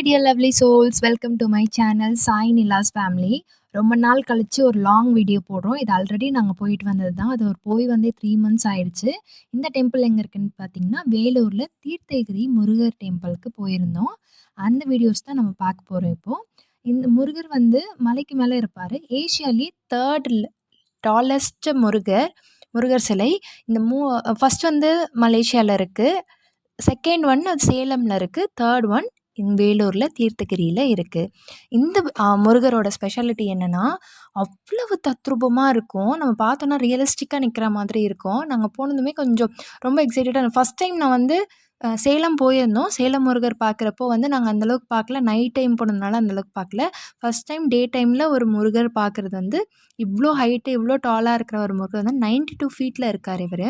My dear lovely souls welcome to my channel Sai Nila's family ரொம்ப நாள் கழித்து ஒரு லாங் வீடியோ போடுறோம். இது ஆல்ரெடி நாங்கள் போயிட்டு வந்தது தான் அது ஒரு போய் வந்தே த்ரீ மந்த்ஸ் ஆயிடுச்சு. இந்த டெம்பிள் எங்கே இருக்குன்னு பார்த்தீங்கன்னா வேலூரில் தீர்த்தகிரி முருகர் டெம்பிளுக்கு போயிருந்தோம். அந்த வீடியோஸ் தான் நம்ம பார்க்க போகிறோம் இப்போது இந்த முருகர் வந்து மலைக்கு மேலே இருப்பார். ஏஷியாலே தேர்ட் டாலஸ்ட் முருகர் முருகர் சிலை. இந்த மூ ஃபஸ்ட் வந்து மலேசியாவில் இருக்குது செகண்ட் ஒன் அது சேலமில் இருக்குது தேர்ட் ஒன் வேலூரில் தீர்த்தகிரியில் இருக்குது இந்த முருகரோட ஸ்பெஷாலிட்டி என்னென்னா அவ்வளவு தத்ரூபமாக இருக்கும். நம்ம பார்த்தோன்னா ரியலிஸ்டிக்காக நிற்கிற மாதிரி இருக்கும். நாங்கள் போனதுமே கொஞ்சம் ரொம்ப எக்ஸைட்டடாக ஃபஸ்ட் டைம் நான் வந்து சேலம் போயிருந்தோம். சேலம் முருகர் பார்க்குறப்போ வந்து நாங்கள் அந்தளவுக்கு பார்க்கல. நைட் டைம் போனதுனால அந்தளவுக்கு பார்க்கல. ஃபஸ்ட் டைம் டே டைமில் ஒரு முருகர் பார்க்குறது வந்து இவ்வளோ ஹைட்டு இவ்வளோ டாலாக இருக்கிற ஒரு முருகர் வந்து நைன்டி டூ ஃபீட்டில் இருக்கார் இவர்.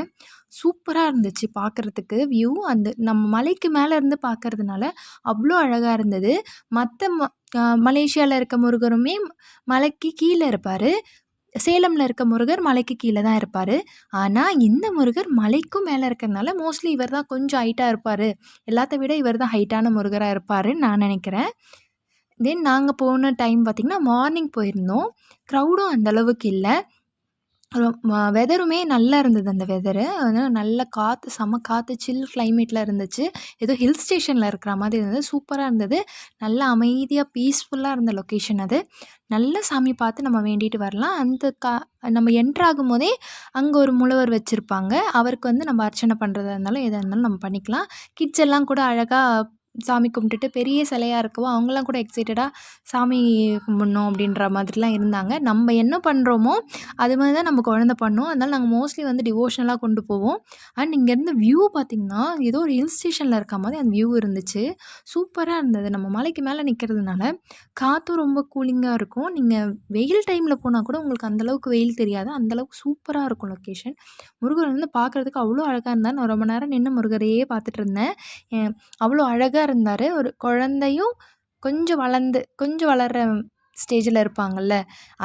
சூப்பராக இருந்துச்சு பார்க்குறதுக்கு வியூ அந்த நம்ம மலைக்கு மேலே இருந்து பார்க்குறதுனால அவ்வளோ அழகாக இருந்தது. மற்ற ம மலேசியாவில் இருக்க முருகருமே மலைக்கு கீழே இருப்பார். சேலமில் இருக்க முருகர் மலைக்கு கீழே தான் இருப்பார். ஆனால் இந்த முருகர் மலைக்கும் மேலே இருக்கிறதுனால மோஸ்ட்லி இவர் தான் கொஞ்சம் ஹைட்டாக இருப்பார். எல்லாத்த விட இவர் தான் ஹைட்டான முருகராக இருப்பாருன்னு நான் நினைக்கிறேன். தென் நாங்கள் போன டைம் பார்த்திங்கன்னா மார்னிங் போயிருந்தோம். க்ரௌடும் அந்தளவுக்கு இல்லை. வெதருமே நல்லா இருந்தது அந்த வெதரு வந்து நல்ல காற்று செம்ம காற்று சில் கிளைமேட்டில் இருந்துச்சு. ஏதோ ஹில் ஸ்டேஷனில் இருக்கிற மாதிரி இருந்தது. சூப்பராக இருந்தது. நல்லா அமைதியாக பீஸ்ஃபுல்லாக இருந்த லொக்கேஷன் அது. நல்ல சாமி பார்த்து நம்ம வேண்டிட்டு வரலாம். அந்த கா நம்ம என்ட்ரு ஆகும்போதே அங்கே ஒரு முழவர் வச்சுருப்பாங்க. அவருக்கு வந்து நம்ம அர்ச்சனை பண்ணுறதா இருந்தாலும் எதாக இருந்தாலும் நம்ம பண்ணிக்கலாம். கிட்ஸ் எல்லாம் கூட அழகாக சாமி கும்பிட்டுட்டு பெரிய சிலையாக இருக்கவோ அவங்களாம் கூட எக்ஸைட்டடாக சாமி கும்பிடணும் அப்படின்ற மாதிரிலாம் இருந்தாங்க. நம்ம என்ன பண்ணுறோமோ அது மாதிரி தான் நம்ம குழந்த பண்ணோம். அதனால் நாங்கள் மோஸ்ட்லி வந்து டிவோஷனலாக கொண்டு போவோம். அண்ட் இங்கேருந்து வியூ பார்த்திங்கன்னா ஏதோ ஒரு ஹில் ஸ்டேஷனில் இருக்க மாதிரி அந்த வியூ இருந்துச்சு. சூப்பராக இருந்தது. நம்ம மலைக்கு மேலே நிற்கிறதுனால காற்றும் ரொம்ப கூலிங்காக இருக்கும். நீங்கள் வெயில் டைமில் போனால் கூட உங்களுக்கு அந்தளவுக்கு வெயில் தெரியாது. அந்தளவுக்கு சூப்பராக இருக்கும் லொக்கேஷன் முருகர் வந்து பார்க்குறதுக்கு அவ்வளோ அழகாக இருந்தால் நான் ரொம்ப நேரம் நின்று முருகரையே பார்த்துட்டு இருந்தேன். அவ்வளோ அழகாக இருந்தார். ஒரு குழந்தையும் கொஞ்சம் வளர்ந்து கொஞ்சம் வளர்கிற ஸ்டேஜில் இருப்பாங்கல்ல.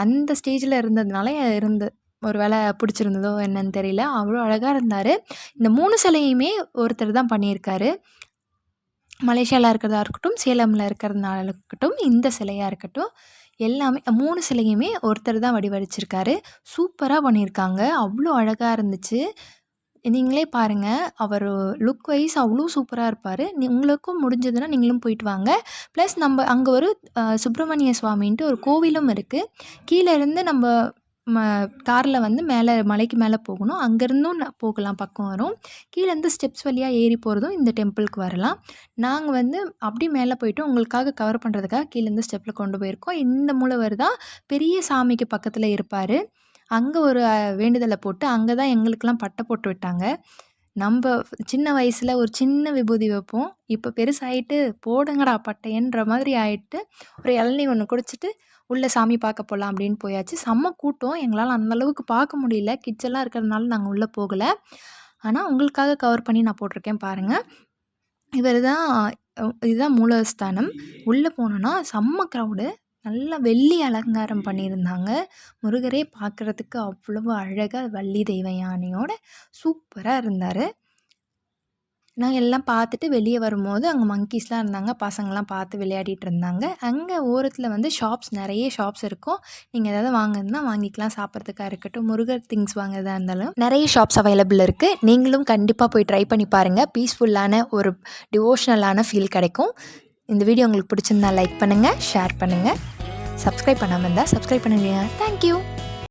அந்த ஸ்டேஜில் இருந்ததுனால இருந்து ஒரு வேளை பிடிச்சிருந்ததோ என்னன்னு தெரியல. அவ்வளோ அழகாக இருந்தார். இந்த மூணு சிலையுமே ஒருத்தர் தான் பண்ணியிருக்காரு. மலேசியாவில் இருக்கிறதா இருக்கட்டும் சேலமில் இருக்கிறதுனால இருக்கட்டும் இந்த சிலையாக இருக்கட்டும் எல்லாமே மூணு சிலையுமே ஒருத்தர் தான் வடிவடிச்சிருக்காரு. சூப்பராக பண்ணியிருக்காங்க. அவ்வளோ அழகாக இருந்துச்சு. நீங்களே பாருங்கள் அவர் லுக் வைஸ் அவ்வளோ சூப்பராக இருப்பார். நீ உங்களுக்கும் முடிஞ்சதுன்னா நீங்களும் போயிட்டு வாங்க. ப்ளஸ் நம்ம அங்கே ஒரு சுப்பிரமணிய சுவாமின்ட்டு ஒரு கோவிலும் இருக்குது கீழேருந்து நம்ம ம காரில் வந்து மேலே மலைக்கு மேலே போகணும். அங்கேருந்தும் போகலாம். பக்கம் வரும். கீழேருந்து ஸ்டெப்ஸ் வழியாக ஏறி போகிறதும் இந்த டெம்பிளுக்கு வரலாம். நாங்கள் வந்து அப்படி மேலே போயிட்டு உங்களுக்காக கவர் பண்ணுறதுக்காக கீழேருந்து ஸ்டெப்பில் கொண்டு போயிருக்கோம். இந்த மூலவர் தான் பெரிய சாமிக்கு பக்கத்தில் இருப்பார். அங்கே ஒரு வேண்டுதலை போட்டு அங்கே தான் எங்களுக்கெல்லாம் பட்டை போட்டு விட்டாங்க. நம்ம சின்ன வயசில் ஒரு சின்ன விபூதி வைப்போம். இப்போ பெருசாயிட்டு போடுங்கடா பட்டையன்ற மாதிரி ஆயிட்டு ஒரு இளநீ ஒன்று குடிச்சிட்டு உள்ளே சாமி பார்க்க போகலாம் அப்படின்னு போயாச்சு. செம்ம கூட்டம். எங்களால் அந்த அளவுக்கு பார்க்க முடியல. கிட்ஸெல்லாம் இருக்கிறதுனால நாங்கள் உள்ளே போகலை. ஆனால் உங்களுக்காக கவர் பண்ணி நான் போட்டிருக்கேன் பாருங்கள் இவர் தான் இதுதான் மூலஸ்தானம். உள்ளே போனோன்னா செம்ம க்ரௌடு நல்லா வெள்ளி அலங்காரம் பண்ணியிருந்தாங்க. முருகரே பார்க்குறதுக்கு அவ்வளவு அழகாக வள்ளி தெய்வ யானையோட சூப்பராக இருந்தார். நாங்கள் எல்லாம் பார்த்துட்டு வெளியே வரும்போது அங்கே மங்கீஸ்லாம் இருந்தாங்க. பசங்கள்லாம் பார்த்து விளையாடிட்டு இருந்தாங்க. அங்கே ஓரத்தில் வந்து ஷாப்ஸ் நிறைய ஷாப்ஸ் இருக்கும். நீங்கள் ஏதாவது வாங்குறதுனா வாங்கிக்கலாம். சாப்பிட்றதுக்காக இருக்கட்டும். முருகர் திங்ஸ் வாங்குறதா இருந்தாலும் நிறைய ஷாப்ஸ் அவைலபிள் இருக்குது நீங்களும் கண்டிப்பாக போய் ட்ரை பண்ணி பாருங்கள் பீஸ்ஃபுல்லான ஒரு டிவோஷ்னலான ஃபீல் கிடைக்கும். இந்த வீடியோ உங்களுக்கு பிடிச்சிருந்தா லைக் பண்ணுங்கள் ஷேர் பண்ணுங்கள் சப்ஸ்கிரைப் பண்ணாமல் இருந்தால் சப்ஸ்கிரைப் பண்ணுவீங்க தேங்க்யூ